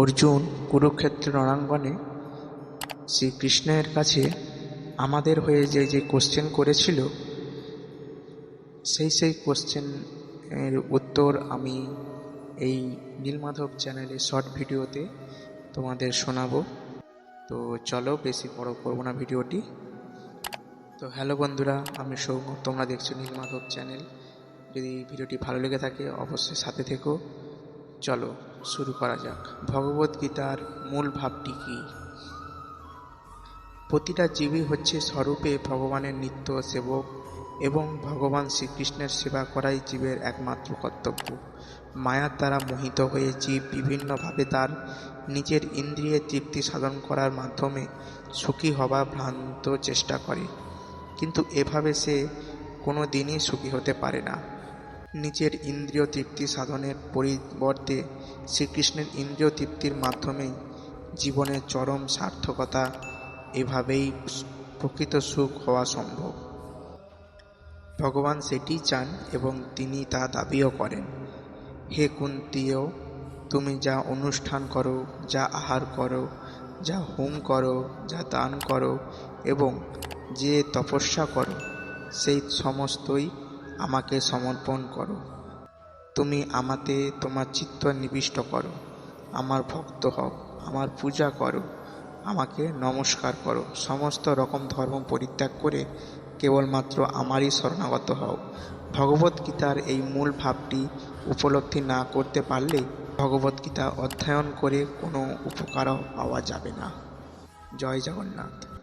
অর্জুন কুরুক্ষেত্র রণাঙ্গনে শ্রীকৃষ্ণের কাছে আমাদের হয়ে যে যে কোশ্চেন করেছিল, সেই সেই কোশ্চেনের উত্তর আমি এই নীলমাধব চ্যানেলে শর্ট ভিডিওতে তোমাদের শোনাবো। তো চলো বেশি বড় করব না ভিডিওটি তো হ্যালো বন্ধুরা, আমি সৌম্য, তোমরা দেখছ নীলমাধব চ্যানেল যদি ভিডিওটি ভালো লেগে থাকে, অবশ্যই সাথে থেকো। চলো, শুরু করা যাক। ভগবদ্গীতার মূল ভাবটি কী? প্রতিটা জীবই হচ্ছে স্বরূপে ভগবানের নিত্য সেবক এবং ভগবান শ্রীকৃষ্ণের সেবা করাই জীবের একমাত্র কর্তব্য। মায়ার দ্বারা মোহিত হয়ে জীব বিভিন্নভাবে তার নিজের ইন্দ্রিয়ে তৃপ্তি সাধন করার মাধ্যমে সুখী হবার ভ্রান্ত চেষ্টা করে। কিন্তু এভাবে সে কোনো দিনই সুখী হতে পারে না। নিজের ইন্দ্রিয় তৃপ্তি সাধনের পরিবর্তে শ্রীকৃষ্ণের ইন্দ্রিয় তৃপ্তির মাধ্যমেই জীবনের চরম সার্থকতা এভাবেই প্রকৃত সুখ হওয়া সম্ভব। ভগবান সেটি চান এবং তিনি তা দাবিও করেন। হে কুন্তীয়, তুমি যা অনুষ্ঠান করো, যা আহার করো, যা হোম করো, যা দান করো এবং যে তপস্যা করো, সেই সমস্তই আমাকে সমর্পণ করো। তুমি আমাতে তোমার চিত্ত নিবিষ্ট করো। আমার ভক্ত হও, আমার পূজা করো, আমাকে নমস্কার করো। সমস্ত রকম ধর্ম পরিত্যাগ করে কেবলমাত্র আমারই শরণাগত হও। ভগবদ্গীতার এই মূল ভাবটি উপলব্ধি না করতে পারলে ভগবদ্গীতা অধ্যয়ন করে কোনো উপকারও পাওয়া যাবে না। জয় জগন্নাথ।